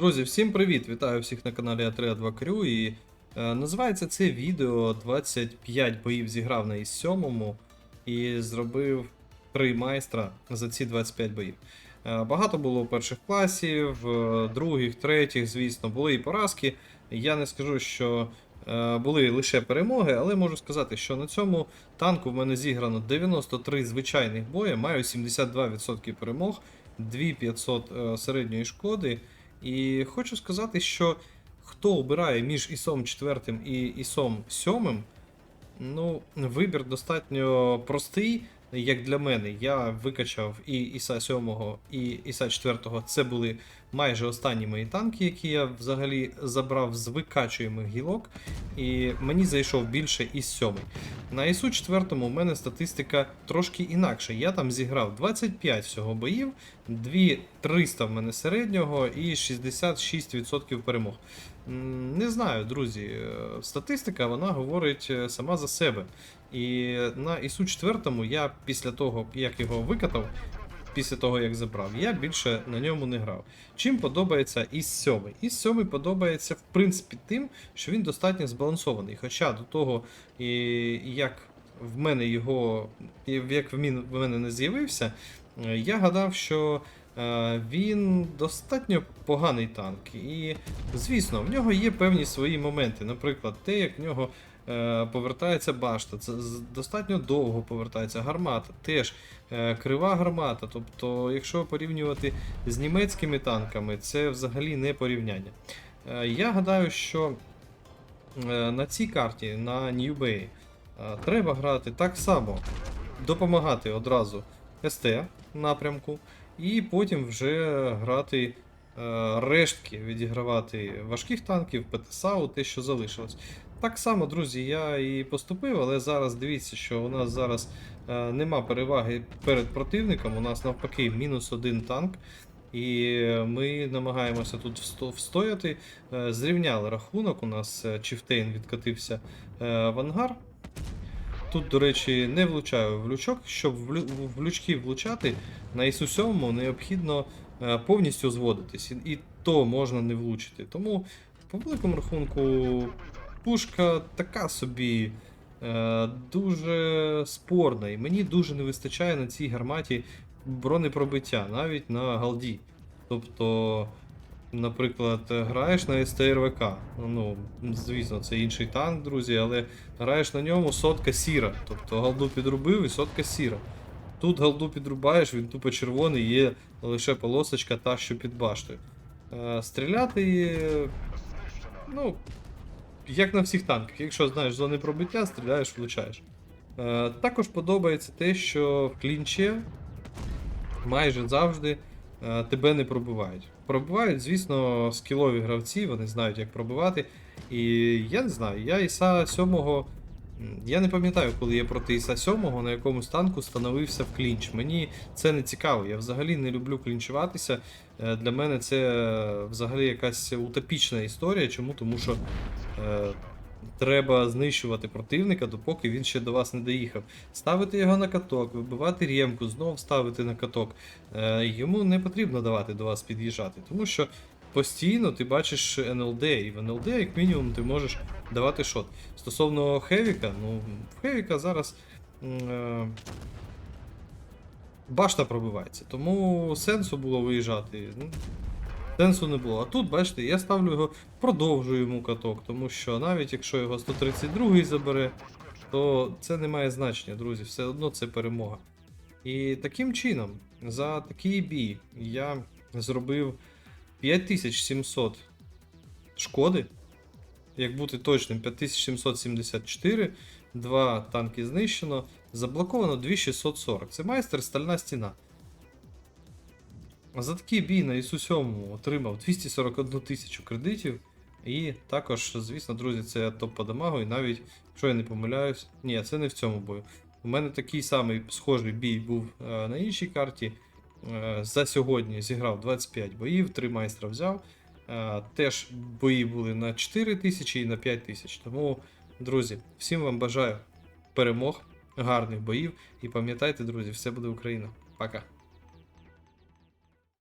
Друзі, всім привіт! Вітаю всіх на каналі А3А2 Крю. І е, називається це відео 25 боїв зіграв на ІС-7 і зробив 3 майстра за ці 25 боїв. Е, багато було перших класів, е, других, третіх, звісно, були і поразки. Я не скажу, що е, були лише перемоги, але можу сказати, що на цьому танку в мене зіграно 93 звичайних бої, маю 72% перемог, 2500 е, середньої шкоди. І хочу сказати, що хто обирає між ІСом 4 і ІСом 7, ну, вибір достатньо простий, як для мене. Я викачав і ІСа 7, і ІСа 4. Це були майже останні мої танки, які я взагалі забрав з викачуємих гілок. І мені зайшов більше ІС 7. На ІСу 4 у мене статистика трошки інакша. Я там зіграв 25 всього боїв, 2300 в мене середнього і 66% перемог. Не знаю, друзі. е, Статистика вона говорить е, сама за себе. І на ІСу 4 я після того, як його викатав, після того як забрав, я більше на ньому не грав. Чим подобається ІС 7? ІС 7 подобається в принципі тим, що він достатньо збалансований. Хоча до того, як в мене його, як в мене не з'явився, е, я гадав, що він достатньо поганий танк. І, звісно, в нього є певні свої моменти. Наприклад, те, як в нього е, повертається башта, це достатньо довго повертається гармата, теж е, крива гармата. Тобто, якщо порівнювати з німецькими танками, це взагалі не порівняння. Е, Я гадаю, що е, на цій карті, на е, треба грати так само, допомагати одразу СТ напрямку, і потім вже грати е, рештки, відігравати важких танків, ПТСАУ, те, що залишилось. Так само, друзі, я і поступив, але зараз дивіться, що у нас зараз е, нема переваги перед противником. У нас навпаки мінус один танк. І ми намагаємося тут встояти. Е, Зрівняли рахунок. У нас Чифтейн відкатився в ангар. Тут, до речі, не влучаю в лючок. Щоб в лючки влучати, на ісу 7 необхідно е, повністю зводитись. І, то можна не влучити. Тому, по великому рахунку, пушка така собі е, дуже спорна. І мені дуже не вистачає на цій гарматі бронепробиття, навіть на галді. Тобто, наприклад, граєш на СТРВК. Ну, звісно, це інший танк, друзі, але граєш на ньому сотка сіра. Тобто галду підрубив і сотка сіра. Тут галду підрубаєш, він тупо червоний, є лише полосочка та, що під баштою. Е, стріляти. Ну, як на всіх танках. Якщо знаєш зони пробиття, стріляєш, влучаєш. Е, також подобається те, що в клінчі майже завжди тебе не пробивають. Пробивають, звісно, скілові гравці, вони знають, як пробивати. І я не знаю, я Іса 7 я не пам'ятаю, коли я проти Іса 7 на якомусь танку становився в клінч. Мені це не цікаво. Я взагалі не люблю клінчуватися. Е, Для мене це е, взагалі якась утопічна історія. Чому? Тому що е, треба знищувати противника, допоки він ще до вас не доїхав. Ставити його на каток, вибивати ремку, знову ставити на каток. Е, йому не потрібно давати до вас під'їжджати, тому що постійно ти бачиш НЛД, і в НЛД, як мінімум, ти можеш давати шот. Стосовно Хевіка, ну, в Хевіка зараз. Е, Башта пробивається, тому сенсу було виїжджати. Сенсу не було. А тут, бачите, я ставлю його, продовжую йому каток, тому що навіть якщо його 132 забере, то це не має значення, друзі. Все одно це перемога. І таким чином, за такий бій я зробив 5700 шкоди. Як бути точним, 5774, два танки знищено, заблоковано 2640. Це майстер стальна стіна. За такий бій на ісу 7 отримав 241 тисячу кредитів. І також, звісно, друзі, це топ по дамагу, і навіть, якщо я не помиляюсь, ні, це не в цьому бою. У мене такий самий схожий бій був е, на іншій карті. Е, за сьогодні зіграв 25 боїв, 3 майстра взяв. Е, теж бої були на 4 тисячі і на 5 тисяч. Тому, друзі, всім вам бажаю перемог, гарних боїв. І пам'ятайте, друзі, все буде Україна. Пока.